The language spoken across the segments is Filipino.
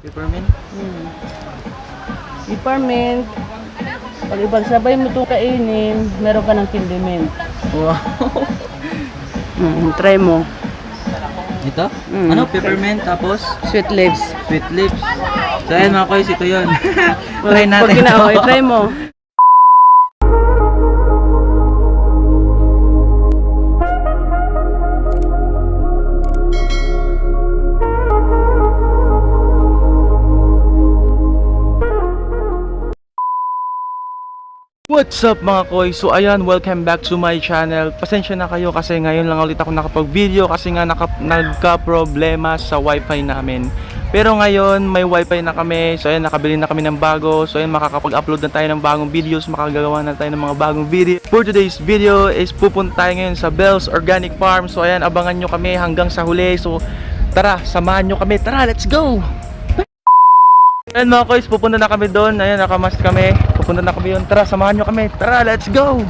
Peppermint? Hmm. Peppermint. Pag ipagsabay mo itong kainin, meron ka ng kindiment. Wow. Hmm, try mo. Ito? Mm. Ano? Peppermint tapos Sweet lips. sweet lips. So ayan mga koys, ito yun. try natin. Pag kina, oh, try mo. What's up mga koy? So ayan, welcome back to my channel. Pasensya na kayo kasi ngayon lang ulit ako nakapag-video kasi nga naka, nagka-problema sa wifi namin. Pero ngayon, may wifi na kami. So ayan, nakabili na kami ng bago. So ayan, makakapag-upload na tayo ng bagong videos. Makagagawa na tayo ng mga bagong video. For today's video is pupunta tayo ngayon sa Bell's Organic Farm. So ayan, abangan nyo kami hanggang sa huli. So tara, samahan nyo kami. Tara, let's go! Ayan mga koys, pupunta na kami doon. Ayan, nakamas kami. Pupunta na kami yun. Tara, samahan nyo kami. Tara, let's go!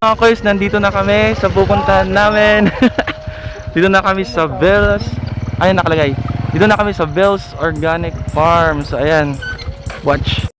Mga koys, nandito na kami sa pupuntahan namin. Dito na kami sa Bells. Ayun nakalagay. Dito na kami sa Bells Organic Farm. So ayan. Watch.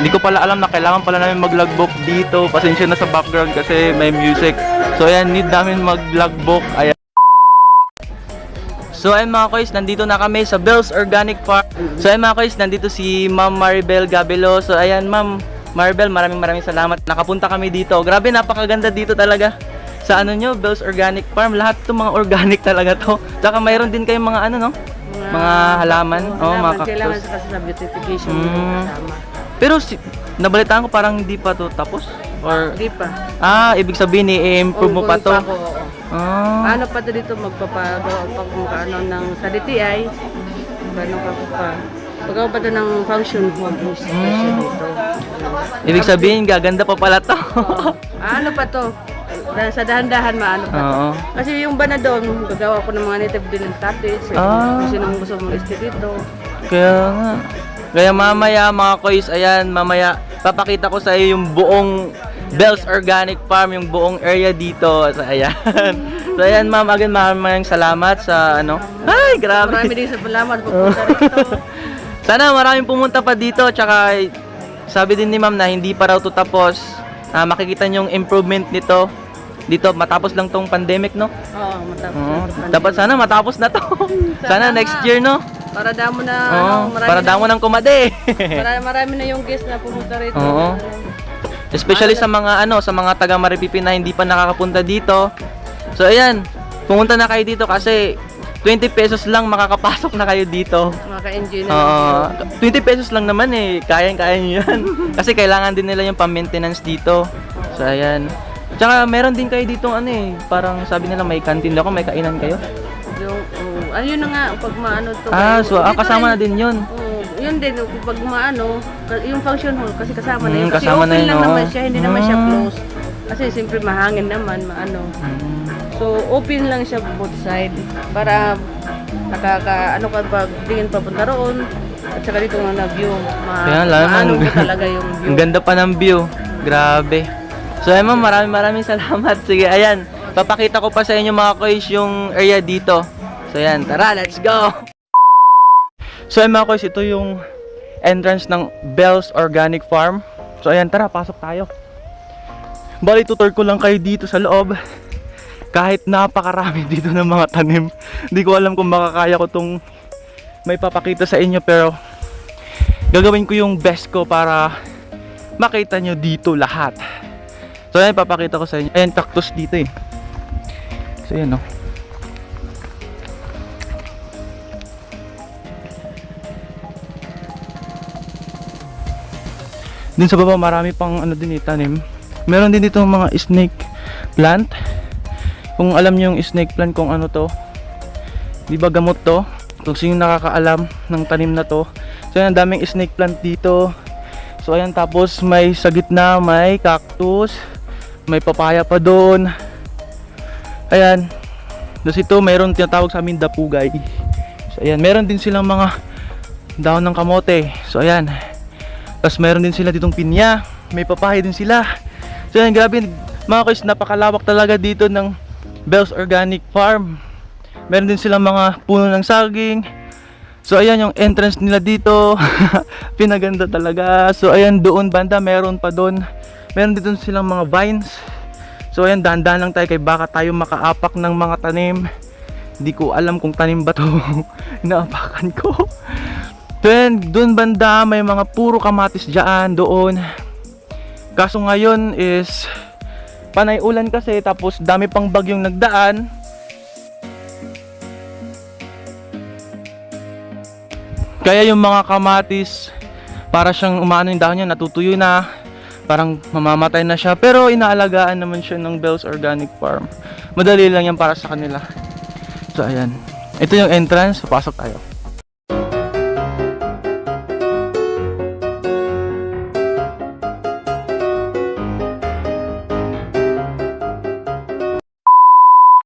Hindi ko pala alam na kailangan pala namin mag-logbook dito. Pasensya na sa background kasi may music. So ayan, need namin mag-logbook. Ayan. So ayan mga koys, nandito na kami sa Bell's Organic Farm. So ayan mga koys, nandito si Ma'am Maribel Gabelo. So ayan Ma'am Maribel, maraming maraming salamat. Nakapunta kami dito. Grabe, napakaganda dito talaga. Sa ano nyo, Bell's Organic Farm. Lahat to mga organic talaga to. Tsaka mayroon din kayong mga ano no? Mga halaman. Oh, mga cactus. Kailangan sa kasi sa beautification. Mm. Mm. Pero si, nabalitaan ko parang hindi pa to tapos or Hindi pa. ah ibig sabihin i-improve mo pa to. Uuwi ako, oo. Ah. Ano pa to dito magpapagawa pag ano ng sa DTI. Ano ka pa? Pagawa pa to ng function hall installation Mm. dito. Ibig sabihin gaganda pa pala to. Ah, ano pa to? Sa dahan-dahan maano pa to. Oo. Kasi yung ba na doon, gagawa ko ng mga native din ng tapis. Ah. Kung sino gusto mong dito. Kaya nga. Kaya mamaya mga koys, ayan, mamaya papakita ko sa iyo yung buong Bell's Organic Farm, yung buong area dito. So ayan. So ayan ma'am, again maraming salamat sa ano. Ay, grabe. Marami din sa palaman pupunta rito. Sana maraming pumunta pa dito tsaka sabi din ni ma'am na hindi pa raw to tapos. Ah, makikita niyo yung improvement nito. Dito matapos lang tong pandemic, no? Oo, matapos. Oo. na. Dapat sana matapos na to. Sana sana next year, no? Para damo na, Oo, ano, marami para na, damo ng kumade. marami, marami na yung guest na pumunta rito. Oo. Especially sa mga ano, sa mga taga Maripipi na hindi pa nakakapunta dito. So ayan, pumunta na kayo dito kasi 20 pesos lang makakapasok na kayo dito. Maka-enjoy na. Oo. lang. 20 pesos lang naman eh. Kayang-kaya nyo yan. Kasi kailangan din nila yung pang-maintenance dito. So, ayan. Tsaka meron din kayo dito ano eh. Parang sabi nila may canteen ako, may kainan kayo. Yung, oo. ano yun na nga, pag maano to. Ah, so ah, Dito kasama na rin. din yun. Oo, yun din, pag maano, yung function hall, kasi kasama na Mm, yun. Kasi kasama na open yun, lang oo. naman siya, hindi naman siya Mm. close. Kasi siyempre mahangin naman, maano. Mm. So, open lang siya both side para nakaka, ano ka pag tingin papunta roon. At saka dito na view. Ma, Kaya lang, maano mo talaga yung view. Ang ganda pa ng view. Grabe. So, ayan ma'am, maraming maraming salamat. Sige, ayan. Papakita ko pa sa inyo mga koys yung area dito. So yan, tara, let's go! So ayan mga koys, ito yung entrance ng Bell's Organic Farm. So ayan, tara, pasok tayo. Bali, tutor ko lang kayo dito sa loob. Kahit napakarami dito ng mga tanim. Hindi ko alam kung makakaya ko tong may papakita sa inyo pero gagawin ko yung best ko para makita nyo dito lahat. So ayan, papakita ko sa inyo. Ayan, cactus dito eh. So ayan no. Dun sa baba marami pang ano din eh, tanim. Meron din dito mga snake plant. Kung alam niyo yung snake plant kung ano to. Di ba gamot to? Kung sino nakakaalam ng tanim na to. So ayan, daming snake plant dito. So ayan, tapos may sa gitna may cactus. May papaya pa doon. Ayan. Tapos ito, mayroon tinatawag sa amin dapugay. So ayan, meron din silang mga dahon ng kamote. So ayan. Tapos meron din sila ditong pinya. May papaya din sila. So ayan, grabe. Mga guys, napakalawak talaga dito ng Bell's Organic Farm. Meron din silang mga puno ng saging. So ayan yung entrance nila dito. Pinaganda talaga. So ayan doon banda meron pa doon. Meron dito silang mga vines. So ayan dahan-dahan lang tayo kay baka tayo makaapak ng mga tanim. Hindi ko alam kung tanim ba to. Inaapakan ko. Then doon banda may mga puro kamatis diyan doon. Kaso ngayon is panay ulan kasi tapos dami pang bagyong nagdaan. Kaya yung mga kamatis, para siyang umano yung dahon niya, natutuyo na. Parang mamamatay na siya. Pero inaalagaan naman siya ng Bell's Organic Farm. Madali lang yan para sa kanila. So, ayan. Ito yung entrance. Papasok tayo.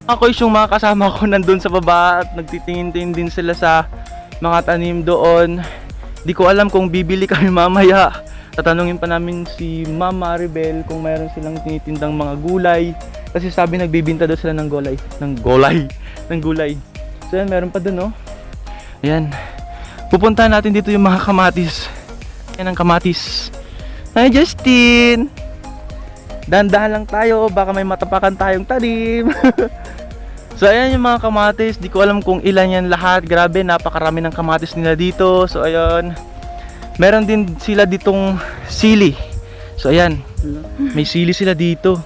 Ako yung mga kasama ko nandun sa baba at nagtitingin-tingin din sila sa mga tanim doon. Di ko alam kung bibili kami mamaya. Tatanungin pa namin si Mama Maribel kung mayroon silang tinitindang mga gulay. Kasi sabi nagbibinta daw sila ng gulay. Ng gulay. ng gulay. So yan, meron pa dun, no? Ayan. Pupuntahan natin dito yung mga kamatis. Yan ang kamatis. Hi, Justin! Dahan-dahan lang tayo. Baka may matapakan tayong tanim. So ayan yung mga kamatis, di ko alam kung ilan yan lahat. Grabe, napakarami ng kamatis nila dito. So ayun. Meron din sila ditong sili. So ayan, may sili sila dito.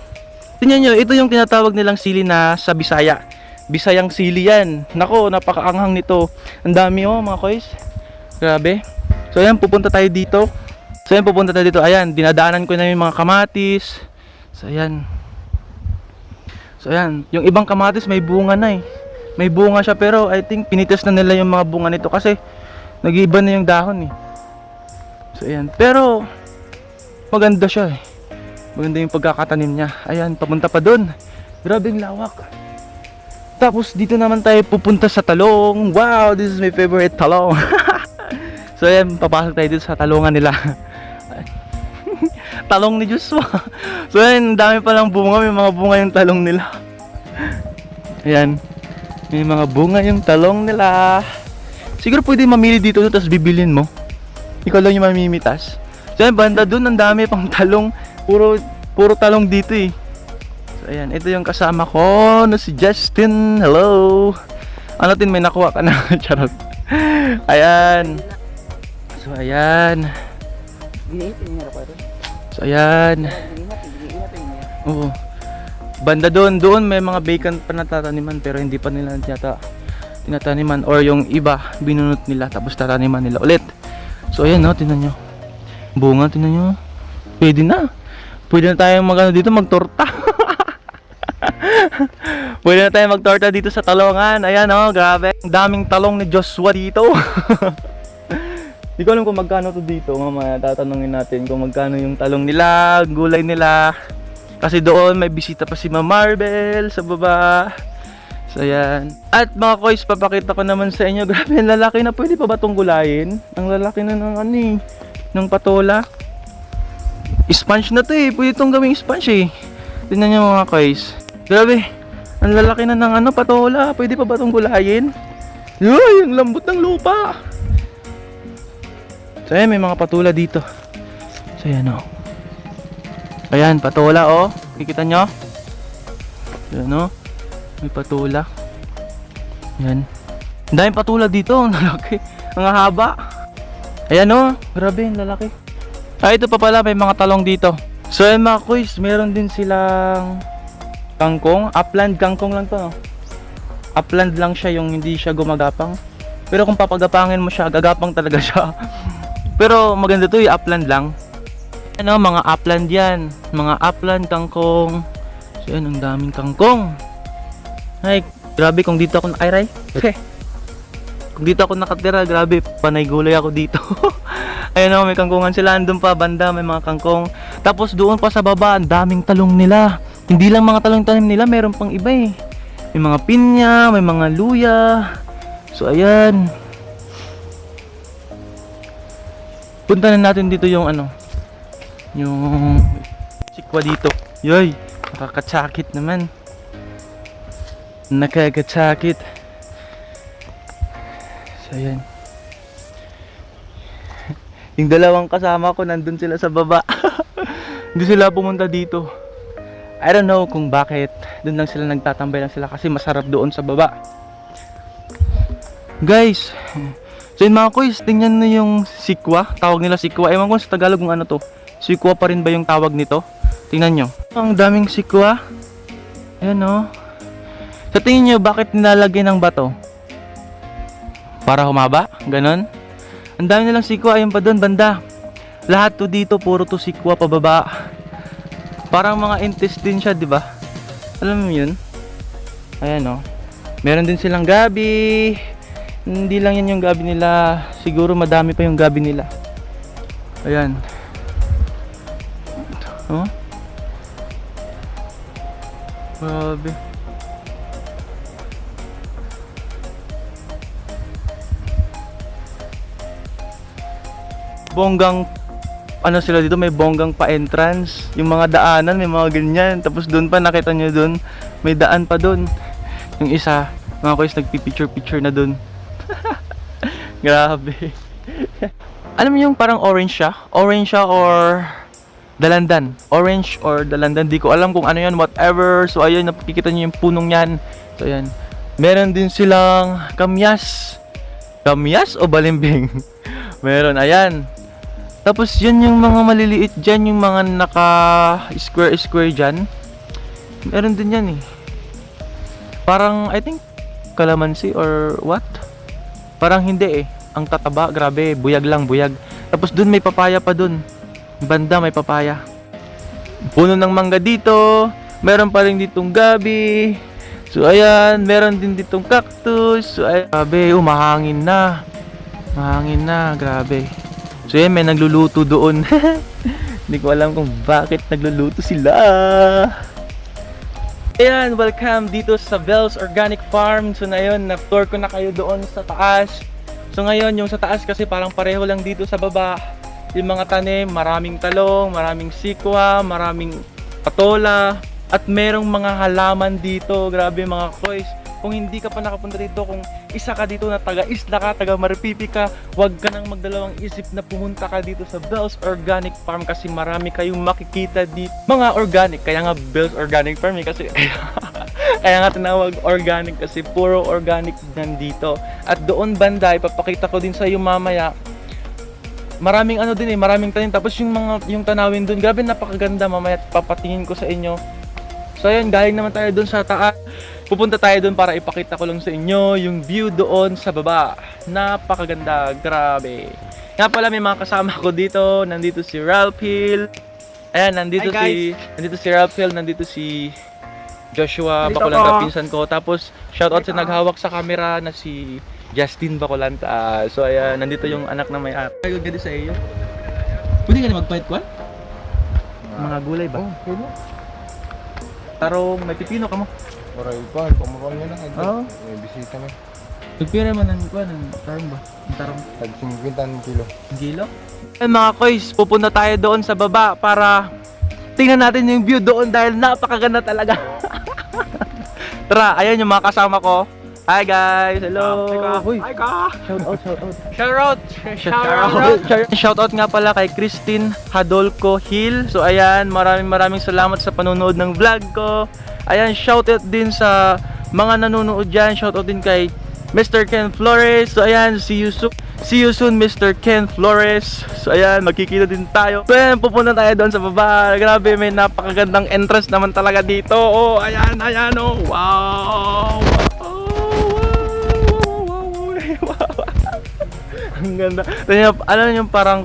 Tingnan nyo, ito yung tinatawag nilang sili na sa Bisaya. Bisayang sili yan. Nako, napakaanghang nito. Ang dami oh mga koys. Grabe. So ayan, pupunta tayo dito. So ayan, pupunta tayo dito. Ayan, dinadaanan ko na yung mga kamatis. So ayan, So ayan, yung ibang kamatis may bunga na eh. May bunga siya pero I think pinitas na nila yung mga bunga nito kasi nag-iiba na yung dahon eh. So ayan, pero maganda siya eh. Maganda yung pagkakatanim niya. Ayan, papunta pa doon. Grabe ang lawak. Tapos dito naman tayo pupunta sa talong. Wow, this is my favorite talong. so ayan, papasok tayo dito sa talongan nila. talong ni Joshua. So ayan, dami pa lang bunga, may mga bunga yung talong nila. Ayan. May mga bunga yung talong nila. Siguro pwede mamili dito tapos bibilin mo. Ikaw lang yung mamimitas. So ayan, banda dun, ang dami pang talong. Puro, puro talong dito eh. So ayan, ito yung kasama ko na si Justin. Hello. Ano tin, may nakuha ka na. Charot. Ayan. So ayan. So ayan. Oo. Banda doon, doon may mga vacant pa natataniman pero hindi pa nila yata tinataniman or yung iba binunot nila tapos tataniman nila ulit. So ayan no, tingnan nyo. Bunga, tingnan nyo. Pwede na. Pwede na tayong magano dito magtorta. Pwede na tayong magtorta dito sa talongan. Ayan oh, grabe. Daming talong ni Joshua dito. Di ko alam kung magkano to dito. Mamaya tatanungin natin kung magkano yung talong nila, gulay nila. Kasi doon may bisita pa si Ma'am Marvel sa baba. So yan. At mga koys, papakita ko naman sa inyo. Grabe, ang lalaki na. Pwede pa ba itong gulayin? Ang lalaki na ng ano eh. Ng patola. Sponge na to eh. Pwede itong gawing sponge eh. Tingnan nyo mga koys. Grabe. Ang lalaki na ng ano, patola. Pwede pa ba itong gulayin? Uy, ang lambot ng lupa. So ayan, may mga patula dito. So ayan o. Ayan, patola oh. Kikita nyo? Ayan o. May patula. Ayan. Ang daming patula dito. Ang lalaki. Ang haba. Ayan o. Grabe, ang lalaki. Ah, ito pa pala. May mga talong dito. So ayan mga kuys, meron din silang kangkong. Upland kangkong lang to no? Upland lang siya yung hindi siya gumagapang. Pero kung papagapangin mo siya, gagapang talaga siya. Pero maganda to yung upland lang. Ano, mga upland yan. Mga upland kangkong. So yan, ang daming kangkong. Ay, grabe kung dito ako, ay, Ray. Kung dito ako nakatira, grabe, panay gulay ako dito. Ayun o, may kangkungan sila. Andun pa, banda, may mga kangkong. Tapos doon pa sa baba, ang daming talong nila. Hindi lang mga talong tanim nila, meron pang iba eh. May mga pinya, may mga luya. So, ayan. Punta na natin dito yung ano, yung sikwa dito. Yoy, nakakatsakit naman. Nakakatsakit. So, ayan. Yung dalawang kasama ko nandun sila sa baba. Hindi sila pumunta dito. I don't know kung bakit. Doon lang sila nagtatambay lang sila kasi masarap doon sa baba. Guys, so yun mga kuys, tingnan na yung sikwa. Tawag nila sikwa. Ewan ko sa Tagalog kung ano to. Sikwa pa rin ba yung tawag nito? Tingnan nyo. Ang daming sikwa. Ayan o. Sa tingin nyo, bakit nilalagay ng bato? Para humaba? Ganon? Ang dami nilang sikwa, ayun pa doon, banda. Lahat to dito, puro to sikwa pababa. Parang mga intestine siya, di ba? Alam mo yun? Ayan o. Meron din silang gabi. Hindi lang yan yung gabi nila. Siguro madami pa yung gabi nila. Ayan. Oh? Grabe. Bonggang ano sila dito may bonggang pa entrance yung mga daanan may mga ganyan. Tapos doon pa nakita nyo doon may daan pa doon yung isa mga kuys nagpipicture picture na doon grabe. Alam mo yung parang orange siya? Orange siya or dalandan? Orange or dalandan? Di ko alam kung ano yan whatever. So ayun nakikita nyo yung punong yan. So ayan meron din silang kamyas. Kamyas o balimbing? Meron ayan tapos yan yung mga maliliit dyan, yung mga naka square square dyan. Meron din yan eh. Parang I think calamansi or what? Parang hindi eh. Ang tataba, grabe, buyag lang, buyag. Tapos dun may papaya pa dun. Banda may papaya. Puno ng mangga dito. Meron pa rin ditong gabi. So ayan, meron din ditong cactus. So ayan, grabe, umahangin na. Mahangin na, grabe. So yan, may nagluluto doon. Hindi ko alam kung bakit nagluluto sila. Ayan, welcome dito sa Bell's Organic Farm. So na yun, na-tour ko na kayo doon sa taas. So ngayon, yung sa taas kasi parang pareho lang dito sa baba. Yung mga tanim, maraming talong, maraming sikwa, maraming patola, at merong mga halaman dito. Grabe mga koys. Kung hindi ka pa nakapunta dito, kung isa ka dito na taga-isla ka, taga Maripipi ka, huwag ka nang magdalawang isip na pumunta ka dito sa Bell's Organic Farm kasi marami kayong makikita dito. Mga organic, kaya nga Bell's Organic Farm eh, kasi kaya nga tinawag organic kasi puro organic nandito. At doon banda, ipapakita ko din sa iyo mamaya, maraming ano din eh, maraming tanim. Tapos yung mga yung tanawin doon, grabe napakaganda mamaya papatingin ko sa inyo. So ayun, galing naman tayo doon sa taas. Pupunta tayo doon para ipakita ko lang sa inyo yung view doon sa baba. Napakaganda, grabe. Nga pala may mga kasama ko dito. Nandito si Ralph Hill. Ayan, nandito Hi, si nandito si Ralph Hill, nandito si Joshua Nandito Bacolanta, ako. pinsan ko. Tapos shoutout sa naghawak sa camera na si Justin Bacolanta. So ayan, nandito yung anak na may-ari. Ay, ganda sa iyo. Pwede ka na mag-fight ko? Mga gulay ba? Oh, pwede. Tarong, may pipino ka mo. Para ipan, pamukha niya lang. Oo. May bisita na. Nagpira man ng kuan ng tarong ba? Ang tarong Tag 50 kilo. kilo. Eh mga koys, pupunta tayo doon sa baba para tingnan natin yung view doon dahil napakaganda talaga. Tara, ayan yung mga kasama ko. Hi guys! Hello! Uy, Hi ka! shout out, shout out. Shout out! Shout Shout out nga pala kay Christine Hadolco Hill. So ayan, maraming maraming salamat sa panonood ng vlog ko. Ayan, shout out din sa mga nanonood dyan. Shout out din kay Mr. Ken Flores. So ayan, see you soon. See you soon, Mr. Ken Flores. So ayan, magkikita din tayo. So ayan, pupunta tayo doon sa baba. Grabe, may napakagandang entrance naman talaga dito. Oh, ayan, ayan, oh. Wow! Ang ganda. Kaya, alam niyo parang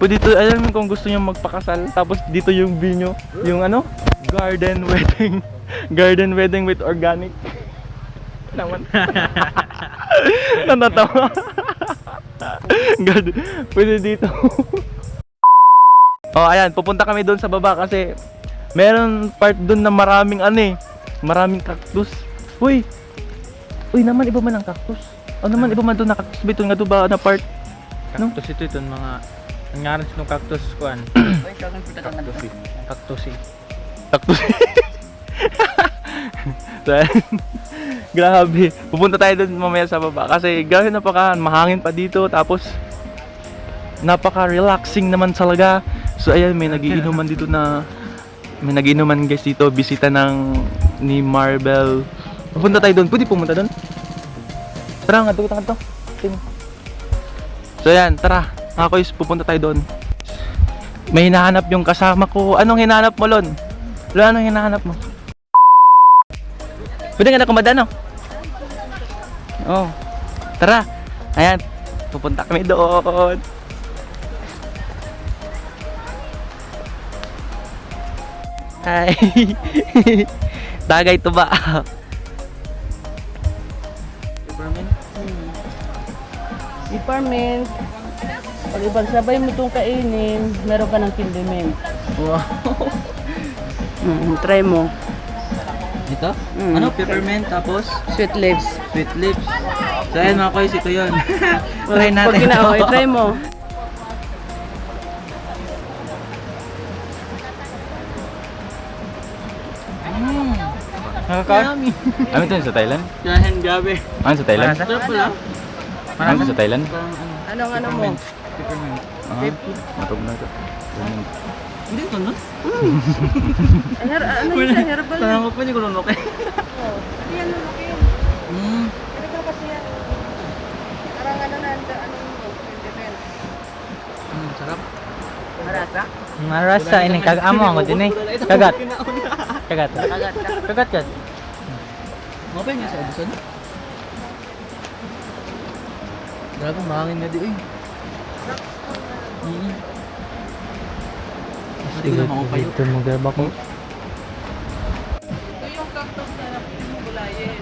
pwede to, alam niyo kung gusto niyo magpakasal tapos dito yung niyo, yung ano? Garden wedding. Garden wedding with organic. Naman. Natatawa. Garden. Pwede dito. oh, ayan, pupunta kami doon sa baba kasi meron part doon na maraming ano eh, maraming cactus. Uy. Uy, naman iba man ang cactus. Ano naman iba man doon na cactus bito nga doon ba na part? No? Cactus ito ito mga nangyari sa cactus kuan. cactus eh. Cactus eh. Cactus. grabe. Pupunta tayo doon mamaya sa baba kasi grabe napaka mahangin pa dito tapos napaka-relaxing naman talaga. So ayan, may nagiinuman dito na may nagiinuman guys dito, bisita ng ni Marvel. Pupunta tayo doon. Pwede pumunta doon? Tara nga, to. Tingin. So ayan, tara. Mga koys, pupunta tayo doon. May hinahanap yung kasama ko. Anong hinahanap mo, Lon? Lon, anong hinahanap mo? Pwede ka na kumadano? Oh. Tara. Ayan. Pupunta kami doon. Hi. Tagay to ba? Department. Pag ibang sabay mo itong kainin, meron ka ng kindiment. Wow. Mm, try mo. Ito? Mm. Ano? Peppermint tapos Sweet lips. sweet lips. So ayan mga koys, ito yun. Try natin. Pag kinaoy, try mo. Nakakain? Ano ito sa Thailand? Yan gabi. Ano sa Thailand? Sarap pala. Ano sa Thailand? Anong ano mo? Peppermint. Ah, matog na ito. Hindi ito her ano yun? Herbal. Tanong ko pa ni kulunok eh. Oh. Hindi yan lulukin. Mm. Herbal kasi yan. Parang ano na, ano. Mm, sarap. Marasa? Marasa ini kagamo ako din eh. Kagat. Kagat. Kagat ka. Kagat kat. Pa niya sa Edison? Grabe mahangin na di eh. Mm. Hindi ka makapayo. Ito mo garba ko. Ito yung cactus na pinugulayin.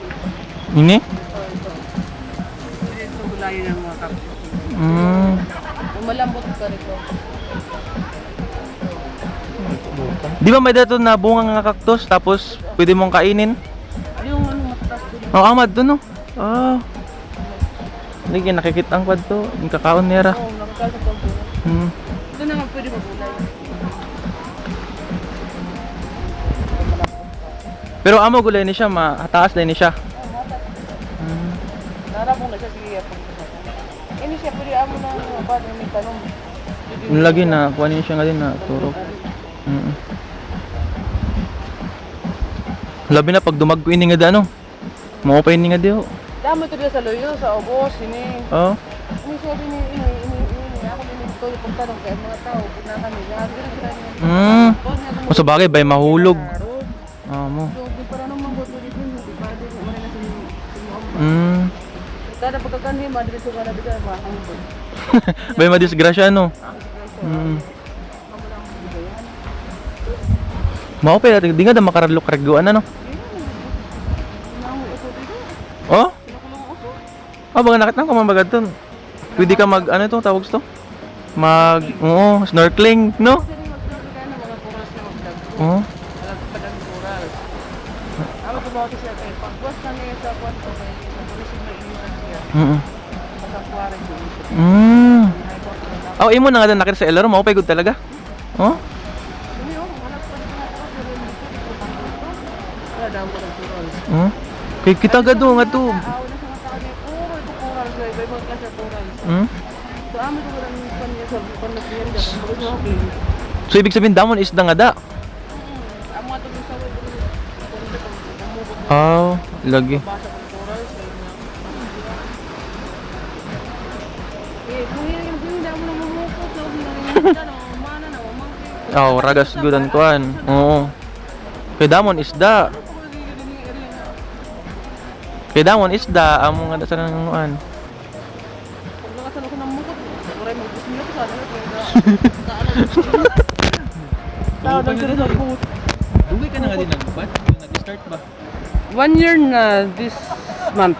Ini? Ito, ito. Ito yung gulayin ng mga cactus. Mm. Malambot ka rito. Di ba may dato na bunga nga cactus tapos pwede mong kainin? Yung ano matatas din. Oh, amad doon no. Ah. Hindi nakikita ang kwad to. Yung kakaon nera. Oo, nakakal sa pagbuno. Hmm. Ito na nga pwede magulay. Pero amo gulay ni siya, mataas din ni siya. Hmm. Narabong na siya sige Ini siya pwede amo na ba may tanong. Lagi na kuha niya siya nga din na turok. Mm. Labi na pag dumag ko ini nga dano. Mo pa ini nga dio. Damo ito dito sa loyo, sa obos, ini. Oh. Ini siya din ini, ini, ini. Ako din ito yung pagtanong kay mga tao. Pag na kami. Mm. O sa bagay bay mahulog. Amo. Nang. Mm. Kada pagkakanhi, madali sa kana dito, makakambod. bay madisgrasya no. Mm. Mao pa di nga da makaradlok karguan ano. Nang ito Oh? uso. Ah, baga nakita ko mabagad to. Pwede ka mag ano to tawag to? Mag oo, snorkeling, no? Kasi rin Oh, imo na nga nakita sa LRO, mao pa good talaga. Oh? Oh. Hmm? Kay kita gado nga to. Tao na sa mga tao niya, puro ito coral Oh, ragas good ang kuan. Oo. Kay damon is da. Kay damon is da amo nga sa nanguan. Pag nakasan ako ng mukot, oray mo, gusto nila ko sana. Tao ng sila sa puto. Dugay ka na nga din nagbat? Nag-start ba? One year na this month,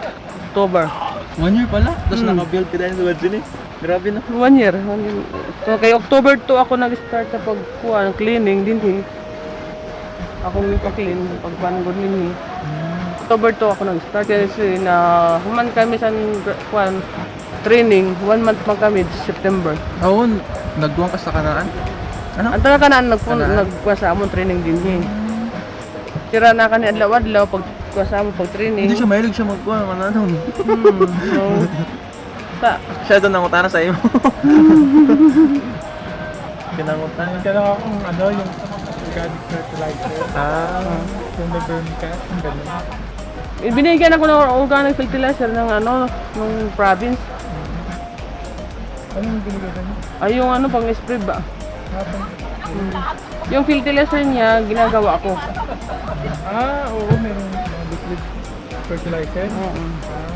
October. One year pala? Tapos Hmm. naka-build ka dahil sa Wadzin eh. Grabe na. One year. One year. So, kay October 2 ako nag-start sa pagkuha ng cleaning din eh. Ako may pa-clean, pagpanggod din eh. October 2 ako nag-start kasi na human kami sa kuan training, one month man kami, September. Oo, nagduwang ka sa kanaan. Ano? Ang taga kanaan nagpun nagkuha sa amon training din eh. Tira na kani adlaw-adlaw pag kuha sa amon pag training. Hindi siya mahilig siya magkuha mananon. Hmm, so, ta, Siya doon nangutana sa iyo. Kinangutana. Ka lang akong ano, yung organic fertilizer. Ah. Yung nag-burn ka, yung ganun. Binigyan ako ng organic fertilizer ng ano, ng province. Anong binigay ka niya? Ay, yung ano, pang spray ba? Hapon. Yung fertilizer niya, ginagawa ko. Ah, oo, meron liquid fertilizer. Oo. Ah.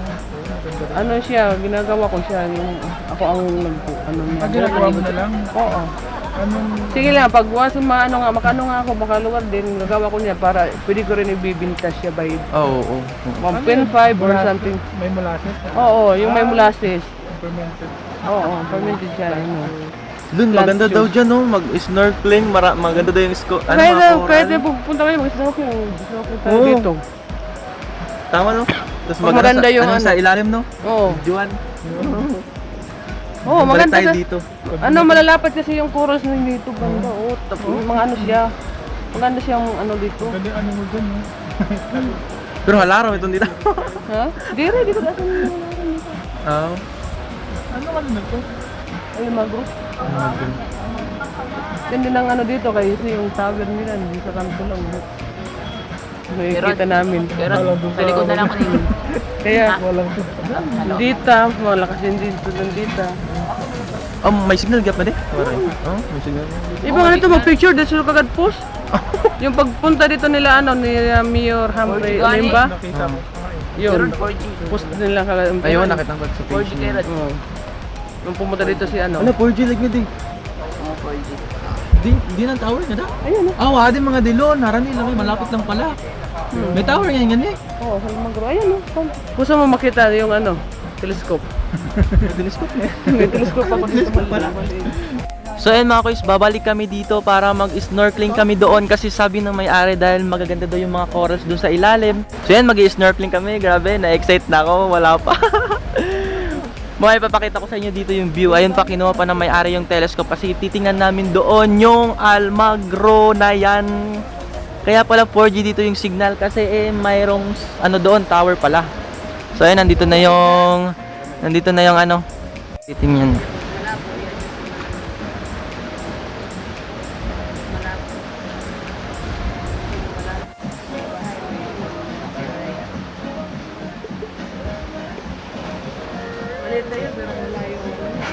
Ano siya, ginagawa ko siya. Yung, ako ang nag, ano niya. Ah, ginagawa mo na lang? Oo. Anong, Sige lang, pag once ma, ano nga, makano nga ako, makaluwar din, gagawa ko niya para pwede ko rin ibibinta siya by Oo, oo. 1.5 or molasses? something. May molasses? Oo, yung may molasses. Fermented. Oo, fermented siya. Ano. Doon, maganda daw dyan, no? Mag-snorkeling, mara- maganda daw yung sko... Ano, Kaya mga pupunta kayo, mag-snorkeling, mag-snorkeling tayo Oo. dito. Tama, no? Tapos Pag maganda yung ano, ano. sa ilalim, no? Oo. Juan. Oo, Balik maganda tayo ka. dito. Ano, malalapat kasi yung chorus ng dito banda. Oh, tapos mga ano siya. Maganda siyang ano dito. Ganda yung ano mo dun, no? Pero halaraw itong dito. Ha? Dire, dito na sa Oo. Ano ano na to? Ay, magro. Yan din ang ano dito kasi yung tower nila hindi sa kanto lang. Nakikita namin. Pero, sa likod na lang ako Kaya, Walang to. dita, malakas yung dito ng dita. Oh, may signal gap na din? Wala. Oh, may signal. Iba nga nito, mag-picture, dito sila kagad post. yung pagpunta dito nila, ano, ni uh, Mayor Humphrey, ano yun ba? Nakita mo. Yun, post nila kagad. Ayun, nakita ko sa page. niya. Oo. Nung pumunta dito si ano. Ano, 4G like din. Di, di ng tower nga da? Ayun, Ah, wala din mga dilon. Harani lang, eh, malapit lang pala. May tower nga ganyan eh. Oo, oh, Salmagro. Ayun, oh. Gusto mo makita yung ano, telescope. Telescope na May telescope ako dito pala. So ayun mga kuys, babalik kami dito para mag-snorkeling kami doon kasi sabi ng may-ari dahil magaganda daw yung mga corals doon sa ilalim. So yan, mag-snorkeling kami. Grabe, na-excite na ako. Wala pa. Mga ipapakita ko sa inyo dito yung view. Ayun pa, kinuha pa ng may-ari yung telescope kasi titingnan namin doon yung Almagro na yan. Kaya pala 4G dito yung signal kasi eh mayroong ano doon, tower pala. So ayun, nandito na yung nandito na yung ano. Titingnan.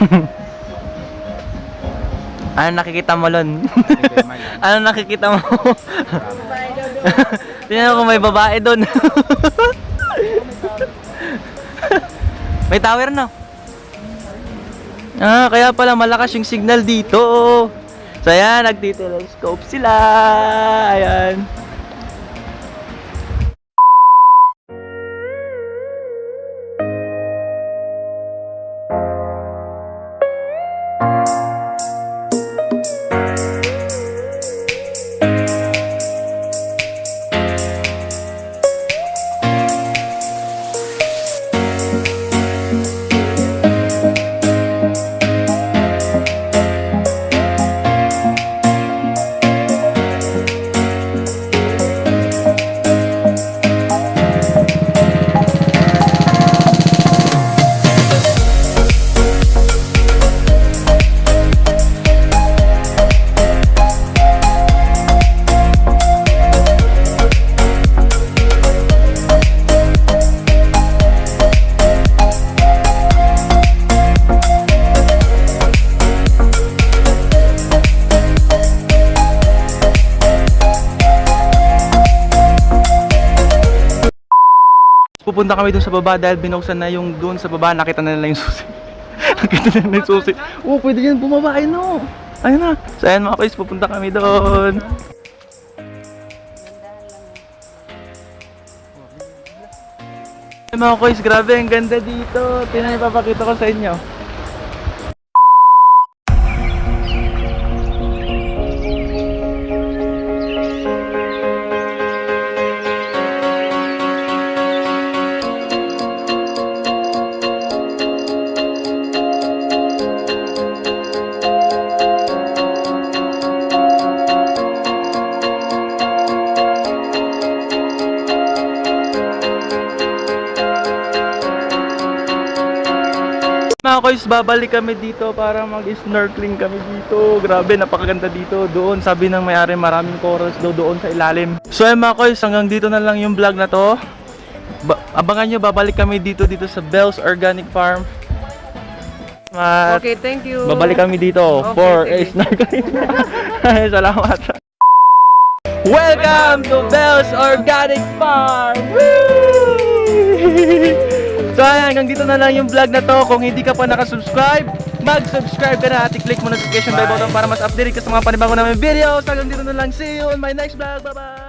Ano nakikita mo, Lon? ano nakikita mo? Tingnan ko may babae doon. may tower na. Ah, kaya pala malakas yung signal dito. So ayan, nagtitelescope sila. Pupunta kami dun sa baba dahil binuksan na yung dun sa baba, nakita na nila yung susi. nakita na nila yung susi. Oo, pwede yan bumaba, ayun no. Ayun na. So ayan mga kuys, pupunta kami doon. Ay, mga kuys, grabe, ang ganda dito. Tingnan, ipapakita ko sa inyo. Mga koys, babalik kami dito para mag-snorkeling kami dito. Grabe, napakaganda dito. Doon, sabi ng may-ari, maraming corals daw doon sa ilalim. So ayun mga koys, hanggang dito na lang yung vlog na to. Ba- abangan nyo, babalik kami dito dito sa Bell's Organic Farm. At Okay, thank you. babalik kami dito Okay, for a snorkeling. Salamat. Welcome to Bell's Organic Farm! Woo! So ayan, hanggang dito na lang yung vlog na to. Kung hindi ka pa nakasubscribe, mag-subscribe ka na at i-click mo notification bell button para mas update ka sa mga panibago namin videos. Hanggang dito na lang. See you on my next vlog. Bye-bye!